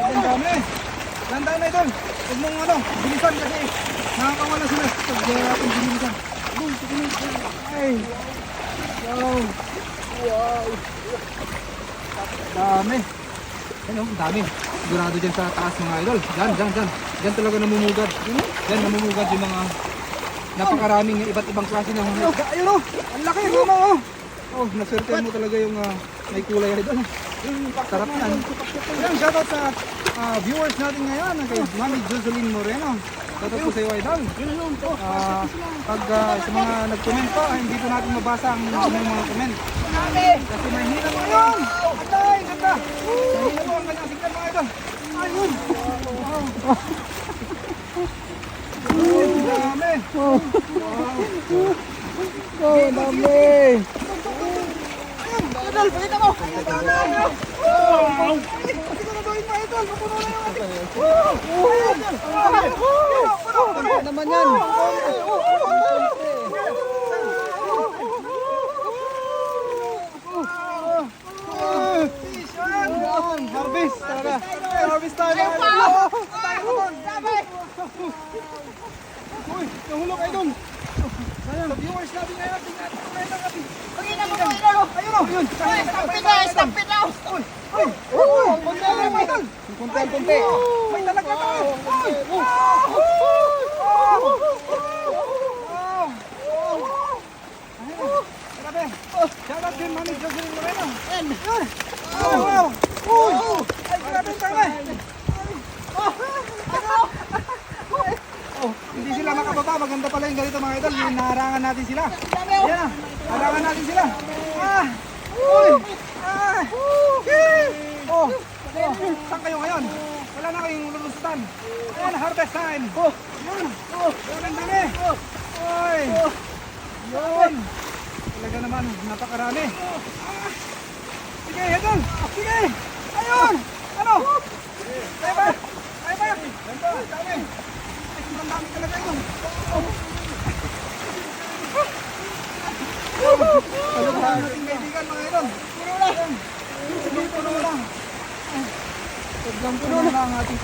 Ang dami. Lantaw na idol. Huwag ano, bilisan kasi nakakawala sila pag natin bilisan. Boom, tignan. Ay. Wow. Wow. Dami. Ano, ang dami. Sigurado dyan sa taas mga idol. Dyan, dyan, dyan. Dyan talaga namumugad. Dyan namumugad yung mga napakaraming iba't ibang klase ng. Ayun o, ang laki, ano o. Oh, naswerte mo talaga yung ah, may kulay idol. Sarap yan. Ayan, shoutout sa ah, viewers natin ngayon, kay Mami Jocelyn Moreno. Shoutout po sa iyo, idol. Ah, pag ah, sa mga nag-comment po, ah, hindi po natin mabasa ang inyong mga comment. Kasi may hina mo yun! Atay, ganda! Hina mo ang kanyang signal mga idol. Ayun! Wow! Ay, dami! Wow! Wow, dami! Idol, pakita mo! Ayun, dami! Wow! Hindi ko na gawin pa, idol! Mapuno na yung ating... Wow! Puno, puno! naman yan! Harvest talaga. Harvest. Dami! Uy, nahulog doon. Sayang. Sa viewers natin ngayon, tingnan natin natin. Pakita mo mo, idol. Ayun o, ayun. Ay, stampin na, stampin na. Uy, uy, uy, mga idol. Konti, konti. May talaga tayo. Uy, Grabe. Shoutout din, Mami Jocelyn Moreno. Yan. Wow. Uy, ay, grabe. Oh, hindi sila makababa. Maganda pala yung ganito mga idol. Naharangan natin sila. Yan na. Harangan natin sila. Ah! Uy! Ah! Oh! Oh! Saan kayo ngayon? Wala na kayong lulusutan. Ayan, harvest time. Oh! Yun! Oh! Yun ang dami. Uy! Yun! Talaga naman, napakarami. Sige, idol! Sige! Ayun! Ano? Kaya ba? Kaya ba? Ang dami. Sobrang dami talaga yun. Ano ba ang kaibigan mga idol? Puno lang. Puno lang. Sobrang puno lang ang ating